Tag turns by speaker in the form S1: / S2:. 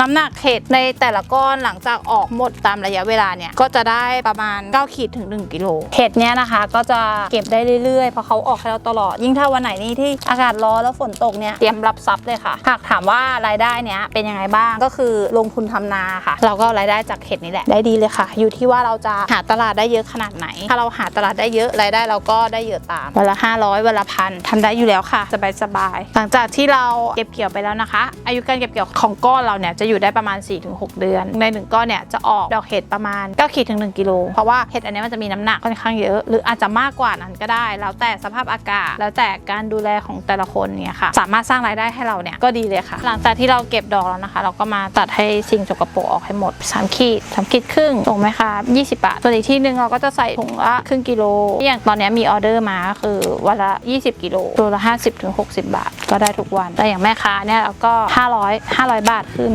S1: น้ำหนักเห็ดในแต่ละก้อนหลังจากออกหมดตามระยะเวลาเนี่ย ก็จะได้ประมาณ 9 ขีดถึง 1 กิโลเห็ดเนี่ยนะคะ ก็จะเก็บได้เรื่อยๆ เพราะเขาออกให้เราตลอด ยิ่งถ้าวันไหนนี่ที่อากาศร้อนแล้วฝนตกเนี่ย เตรียมรับทรัพย์เลยค่ะ หากถามว่ารายได้เนี้ยเป็นยังไงบ้าง ก็คือลงทุนทำนาค่ะ เราก็รายได้จากเห็ดนี่แหละ ได้ดีเลยค่ะ อยู่ที่ว่าเราจะหาตลาดได้เยอะขนาดไหน ถ้าเราหาตลาดได้เยอะรายได้เราก็ได้เยอะตาม วันละ 500วันละพันทำได้อยู่แล้วค่ะ สบายๆ หลังจากที่เราเก็บเกี่ยวไปแล้วนะคะ อายุการเก็บเกี่ยวของก้อนเราเนี่ยจะอยู่ได้ประมาณ 4-6 เดือน ในหนึ่งก้อนเนี่ยจะออกดอกเห็ดประมาณ9ขีดถึง 1กิโลเพราะว่าเห็ดอันนี้มันจะมีน้ำหนักค่อนข้างเยอะ หรืออาจจะมากกว่านั้นก็ได้ แล้วแต่สภาพอากาศ แล้วแต่การดูแลของแต่ละคนเนี่ยค่ะสามารถสร้างรายได้ให้เราเนี่ยก็ดีเลยค่ะ หลังจากที่เราเก็บดอกแล้วนะคะ เราก็มาตัดให้สิ่งสกปรกออกให้หมด3ขีด3ขีดครึ่งส่งไหมคะ20บาทส่วนอีกที่หนึ่งเราก็จะใส่ถุงละครึ่งกิโลอย่างตอนนี้มีออเดอร์มาคือวันละ 20 กิโลตัวละ 50ถึง60 บาท ก็ได้ทุกวันแต่อย่างแม่ค้าเนี่ยเราก็ 500 500 บาทขึ้น